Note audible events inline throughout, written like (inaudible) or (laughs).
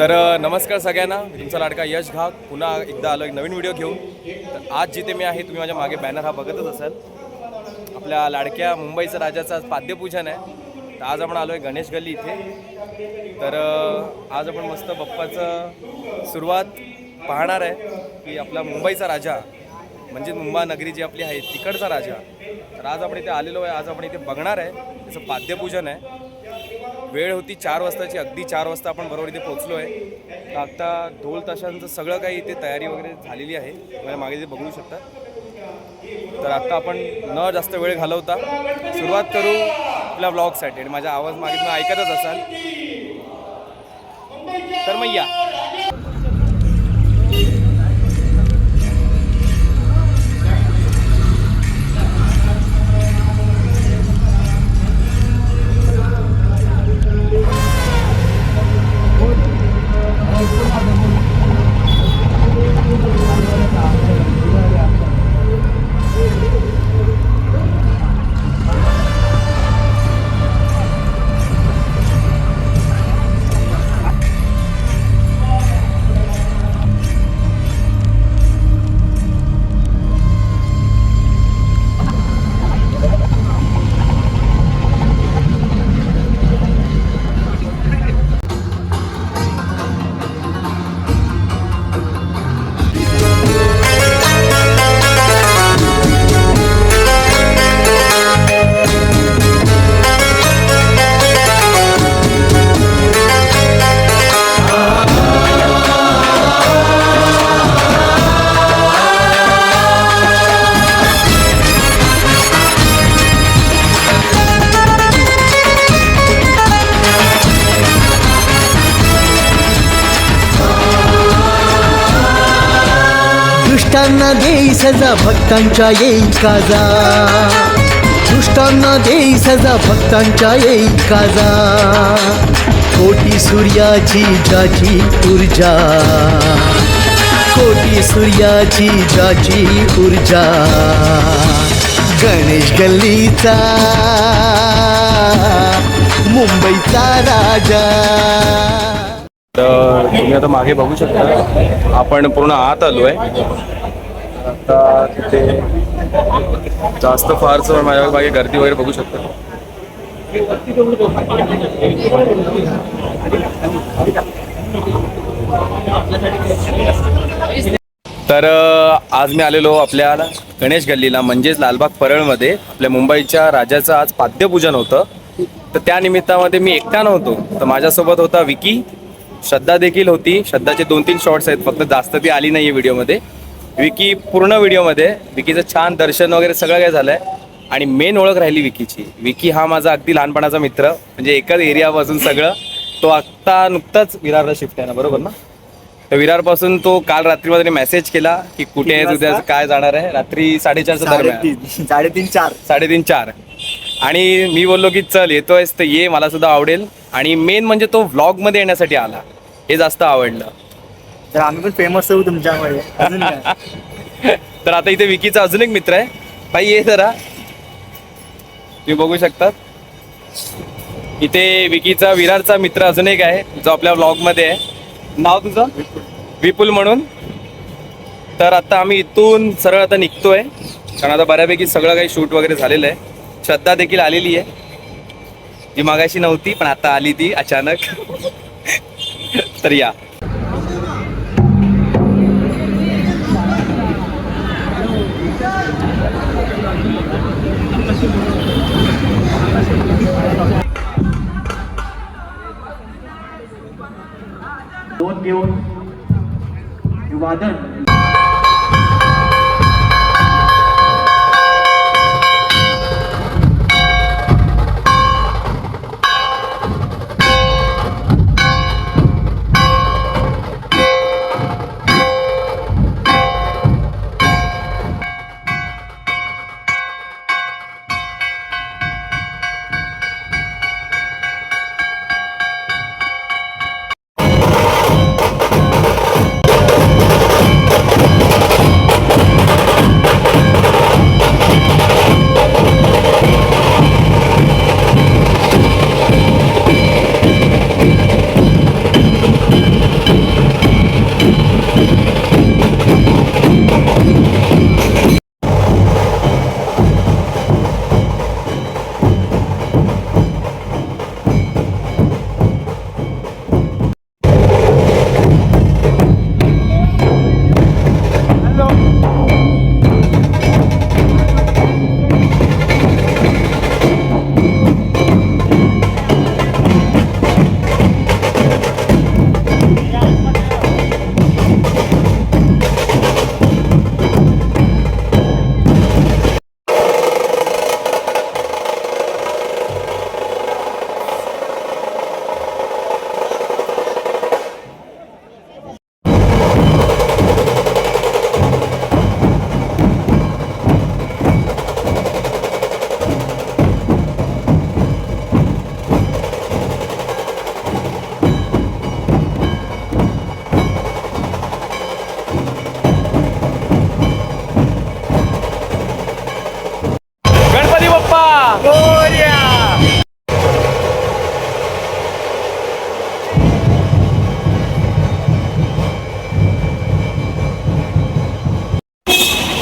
तर नमस्कार सगळ्यांना. तुमचा लाडका यश घाग पुन्हा एकदा आलो एक नवीन व्हिडिओ घेऊन. तर आज जिथे मी आहे तुम्ही माझ्या मागे बॅनर हा बघतच असाल. आपल्या लाडक्या मुंबईचं राजाचं आज पाद्यपूजन आहे. तर आज आपण आलो आहे गणेश गल्ली इथे. तर आज आपण मस्त बाप्पाचं सुरुवात पाहणार आहे की आपला मुंबईचा राजा म्हणजे मुंबा नगरी जी आपली आहे तिकडचा राजा. तर आज आपण इथे आलेलो आहे आज आपण इथे बघणार आहे. त्याचं पाद्यपूजन आहे. वेळ होती चार वाजताची अगदी चार वाजता आपण बरोबर इथे पोहोचलो आहे तर आत्ता ढोल ताशांचं सगळं काही इथे तयारी वगैरे झालेली आहे. मला मागे इथे बघू शकता. तर आत्ता आपण न जास्त वेळ घालवता सुरुवात करू आपल्या ब्लॉगसाठी आणि माझा आवाज मागे तुम्ही ऐकतच असाल. तर मग या. दुष्टांना देई सजा भक्तांच्या येई काजा. दुष्टांना देई सजा भक्तांच्या येई काजा. कोटी सूर्याची जाची ऊर्जा. कोटी सूर्याची जाची ऊर्जा. गणेश गल्लीचा मुंबईचा राजा. तर तुम्ही आता मागे बघू शकता आपण पूर्ण आत आलो आहे आता तिथे जास्त फारसं माझ्या मागे गर्दी वगैरे बघू शकता. तर आज मी आलेलो आपल्या गणेश गल्लीला म्हणजेच लालबाग परळमध्ये. आपल्या मुंबईच्या राजाचं आज पाद्यपूजन होतं. तर त्या निमित्तामध्ये मी एकटा नव्हतो. तर माझ्यासोबत होता विकी. श्रद्धा देखील होती. श्रद्धाचे दोन तीन शॉर्ट्स आहेत. फक्त जास्त ती आली नाही आहे व्हिडिओमध्ये. विकी पूर्ण व्हिडिओमध्ये. विकीचं छान दर्शन वगैरे सगळं काय झालंय. आणि मेन ओळख राहिली विकीची. विकी हा माझा अगदी लहानपणाचा मित्र. म्हणजे एकाच एरियापासून सगळं. तो आत्ता नुकताच विरारला शिफ्ट आहे ना बरोबर ना? तर विरारपासून तो काल रात्रीमध्ये मेसेज केला की कुठे आहे उद्या काय जाणार आहे? रात्री साडेचारच्या दरम्यान. साडेतीन साडेतीन चार. साडेतीन चार. आणि मी बोललो की चल येतोयस तर ये मला सुद्धा आवडेल. आणि मेन म्हणजे तो व्लॉगमध्ये येण्यासाठी आला. हे जास्त आवडलं. तर आम्ही पण फेमस होऊ तुमच्यामुळे. अजून काय? (laughs) तर आता इथे विकीचा अजून एक मित्र आहे. बाई ये जरा. तुम्ही बघू शकता इथे विकीचा विरारचा मित्र अजून एक आहे जो आपल्या व्लॉगमध्ये आहे. नाव तुझं? विपुल म्हणून. तर आता आम्ही इथून सरळ आता निघतोय. कारण आता बऱ्यापैकी सगळं काही शूट वगैरे झालेलं आहे. श्रद्धा देखील आलेली आहे. जी मागाशी नव्हती पण आता आली ती अचानक. तर या. दोन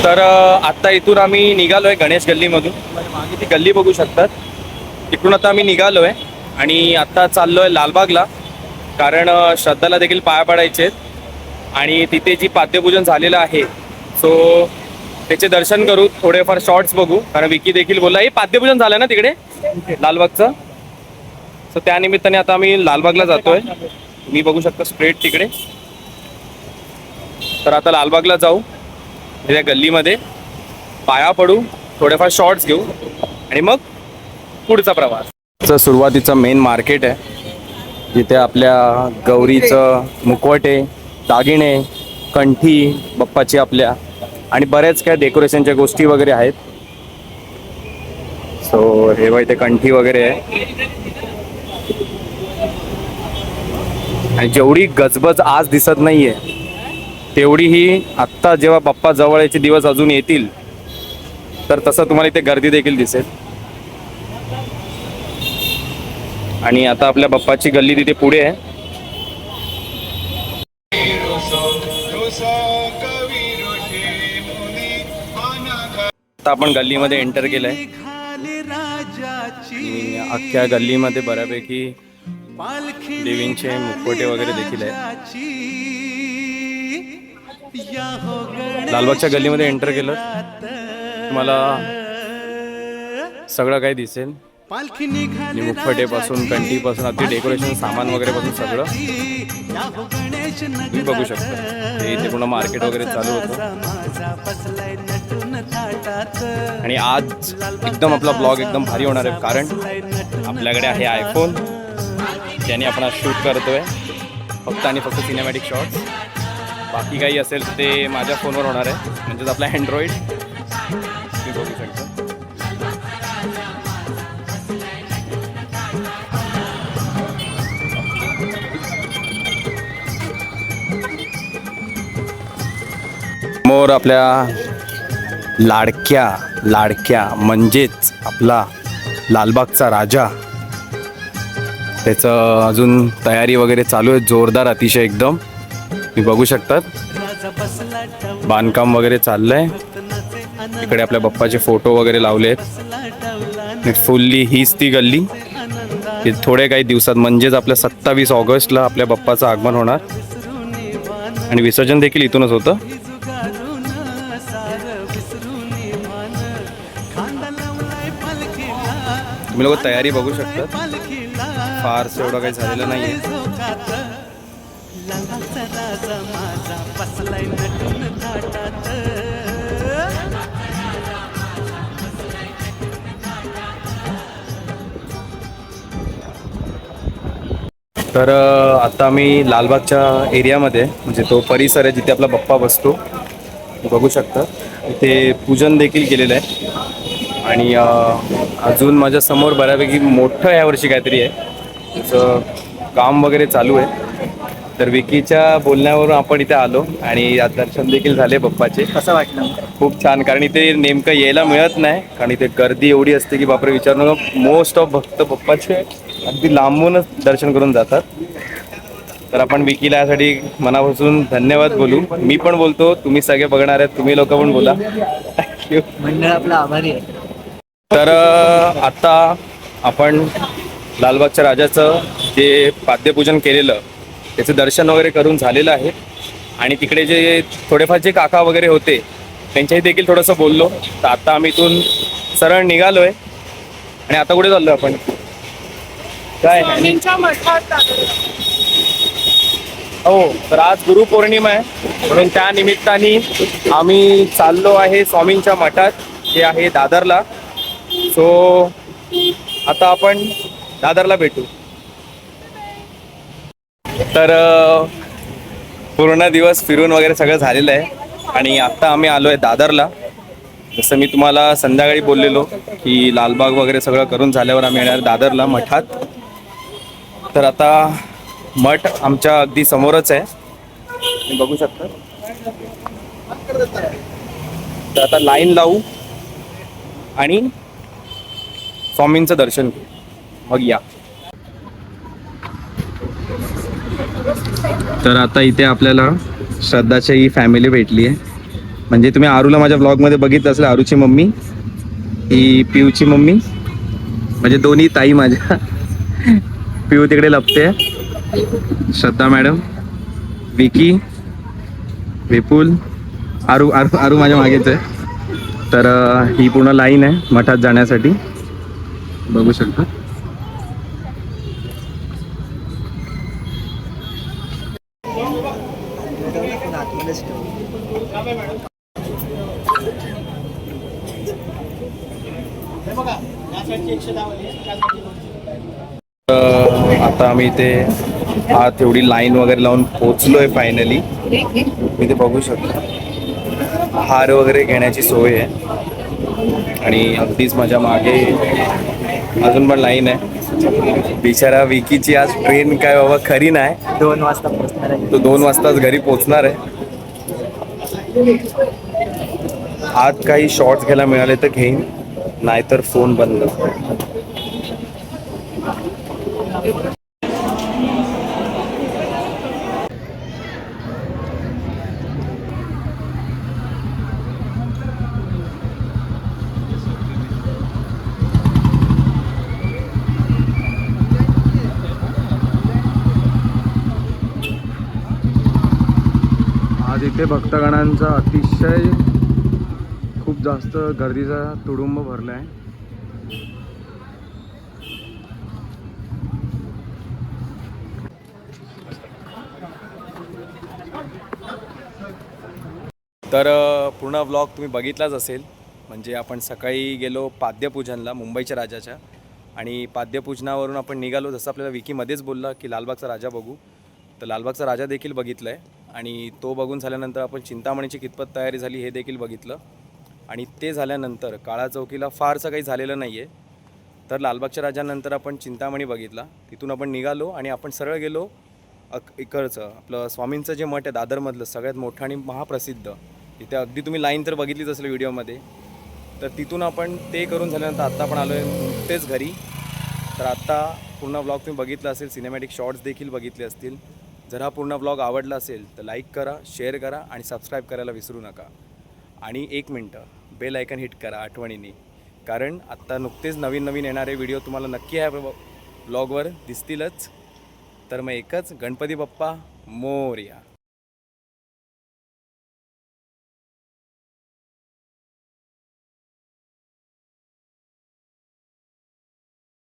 तर आत्ता इथून आम्ही निघालो आहे गणेश गल्लीमधून. मागे ती गल्ली बघू शकतात. तिकडून आता आम्ही निघालो आहे आणि आत्ता चाललो आहे लालबागला. कारण श्रद्धाला देखील पाया पडायचे आहेत. आणि तिथे जी पाद्यपूजन झालेलं आहे सो त्याचे दर्शन करू थोडेफार शॉर्ट्स बघू. कारण विकी देखील बोलला हे पाद्यपूजन झालं ना तिकडे? लालबागचं? सो त्या निमित्ताने आता आम्ही लालबागला जातोय. मी बघू शकतो स्ट्रेट तिकडे. तर आता लालबागला जाऊ. त्या गल्लीमध्ये पाया पडू थोडेफार शॉर्ट्स घेऊ आणि मग पुढचा प्रवास. सुरुवातीचं मेन मार्केट आहे. जिथे आपल्या गौरीचं मुखवटे दागिने कंठी बप्पाची आपल्या आणि बऱ्याच काय डेकोरेशनच्या गोष्टी वगैरे आहेत. सो हे बघ इथे कंठी वगैरे आहे. आणि जेवढी गजबज आज दिसत नाहीये तेवढी ही आत्ता जेव्हा बाप्पा जवळ याचे दिवस अजून येतील तर तसं तुम्हाला इथे गर्दी देखील दिसेल. आणि आता आपल्या बाप्पाची गल्ली तिथे पुढे आहे. आता आपण गल्लीमध्ये एंटर केलंय. अख्ख्या गल्लीमध्ये बऱ्यापैकी देवींचे मुखवटे वगैरे देखील आहे लालबागच्या गल्लीमध्ये एंटर केलं. तुम्हाला सगळं काही दिसेल. आणि मुखवटेपासून कंठीपासून अगदी डेकोरेशन सामान वगैरे पासून सगळं. तुम्ही बघू शकता. हे इथे पूर्ण मार्केट वगैरे चालू होतं. आणि आज एकदम आपला ब्लॉग एकदम भारी होणार आहे कारण आपल्याकडे आहे आयफोन ज्याने आपण आज शूट करतोय. फक्त आणि फक्त सिनेमॅटिक शॉट्स बाकी काही असेल तर ते माझ्या फोनवर होणार आहे. म्हणजेच आपला अँड्रॉइड तुम्ही बघू शकता. समोर आपल्या लाडक्या लाडक्या म्हणजेच आपला लालबागचा राजा. त्याचं अजून तयारी वगैरे चालू आहे जोरदार अतिशय एकदम. तुम्ही बघू शकतात. बांधकाम वगैरे चाललंय. इकडे आपल्या बाप्पाचे फोटो वगैरे लावले आहेत फुल्ली हीच ती गल्ली. की थोडे काही दिवसात म्हणजेच आपल्या सत्तावीस ऑगस्टला आपल्या बाप्पाचं आगमन होणार. आणि विसर्जन देखील इथूनच होतं. तुम्ही लोक तयारी बघू शकता फारसं एवढं काही झालेलं नाही नाहीये तर आता आम्ही लालबागच्या एरियामध्ये म्हणजे तो परिसर आहे जिथे आपला बप्पा बसतो. बघू शकता. इथे पूजन देखील केलेलं आहे. आणि अजून माझ्यासमोर बऱ्यापैकी मोठं यावर्षी काहीतरी आहे. त्याचं काम वगैरे चालू आहे. तर विकीच्या बोलण्यावरून आपण इथे आलो आणि आज दर्शन देखील झाले बाप्पाचे. कसं वाटलं? खूप छान कारण इथे नेमकं यायला मिळत नाही कारण इथे गर्दी एवढी असते की बापरे विचारू नका मोस्ट ऑफ भक्त बाप्पाचे अगदी लांबूनच दर्शन करून जातात. तर आपण विकीला यासाठी मनापासून धन्यवाद बोलू. मी पण बोलतो तुम्ही सगळे बघणार आहेत तुम्ही लोक पण बोला. थँक्यू मंडळ आपला आभारी आहे. तर आता आपण लालबागच्या राजाचं जे पाद्यपूजन केलेलं त्याचं दर्शन वगैरे करून झालेलं आहे. आणि तिकडे जे थोडेफार जे काका वगैरे होते त्यांच्याही देखील थोडंसं बोललो. तर आता आम्ही इथून सरळ निघालो आहे आणि आता कुठे चाललो आपण? काय. हो तर आज गुरुपौर्णिमा आहे. म्हणून त्या निमित्ताने आम्ही चाललो आहे स्वामींच्या मठात जे आहे दादरला. सो आता आपण दादरला भेटू. तर पूर्ण दिवस फिरून वगैरे सगळं झालेलं आहे. आणि आत्ता आम्ही आलो आहे दादरला. जसं मी तुम्हाला संध्याकाळी बोललेलो की लालबाग वगैरे सगळं करून झाल्यावर आम्ही येणार दादरला मठात. तर आता मठ आमच्या अगदी समोरच आहे. तुम्ही बघू शकता. तर आता लाईन लावू आणि स्वामींचं दर्शन घेऊ. मग या. तर आता इथे आपल्याला श्रद्धाची ही फॅमिली भेटली आहे. म्हणजे तुम्ही आरूला माझ्या ब्लॉगमध्ये बघितलं असेल आरूची मम्मी ही पिऊची मम्मी म्हणजे दोन्ही ताई माझ्या. पिऊ तिकडे लपते. श्रद्धा मॅडम विकी विपुल आरू आरू आरू माझ्या मागेच आहे. तर ही पूर्ण लाईन आहे मठात जाण्यासाठी. बघू शकता. आता आम्ही इथे आत एवढी लाईन वगैरे लावून पोचलोय फायनली मी ते बघू शकतो. हार वगैरे घेण्याची सोय आहे. आणि अगदीच माझ्या मागे अजून पण लाईन आहे. बिचारा विकीची आज ट्रेन काय बाबा खरी नाही. दोन वाजता पोहोचणार आहे. तो दोन वाजताच घरी पोचणार आहे. आत काही शॉर्ट्स घ्यायला मिळाले तर घेईन. नाहीतर फोन बंद. आज इथे भक्तगणांचा अतिशय खूप जास्त गर्दीचा तुडुंब भरला आहे. तर पूर्ण व्लॉग तुम्ही बघितलाच असेल. म्हणजे आपण सकाळी गेलो पाद्यपूजनला मुंबईच्या राजाच्या. आणि पाद्यपूजनावरून आपण निघालो जसं आपल्याला विकीमध्येच बोलला की लालबागचा राजा बघू. तर लालबागचा राजा देखील बघितला आहे आणि तो बघून झाल्यानंतर आपण चिंतामणीची कितपत तयारी झाली हे देखील बघितलं. आणि ते झाल्यानंतर काळा चौकीला फारसं काही झालेलं नाही आहे तर लालबागच्या राजानंतर आपण चिंतामणी बघितला. तिथून आपण निघालो आणि आपण सरळ गेलो अक इकडचं आपलं स्वामींचं जे मठ आहे दादरमधलं सगळ्यात मोठं आणि महाप्रसिद्ध. तिथे अगदी तुम्ही लाईन तर बघितलीच असेल व्हिडिओमध्ये. तर तिथून आपण ते करून झाल्यानंतर आत्ता आपण आलो आहे नुकतेच घरी. तर आत्ता पूर्ण ब्लॉग तुम्ही बघितला असेल सिनेमॅटिक शॉर्ट्स देखील बघितले असतील. जर हा पूर्ण ब्लॉग आवडला असेल तर लाईक करा शेअर करा आणि सबस्क्राईब करायला विसरू नका. आणि एक मिनटं. बेल आयकन हिट करा आठवणीने. कारण आत्ता नुकतेच नवीन नवीन येणारे व्हिडिओ तुम्हाला नक्की ह्या ब्लॉगवर दिसतीलच. तर मग एकच गणपती बाप्पा मोर्या.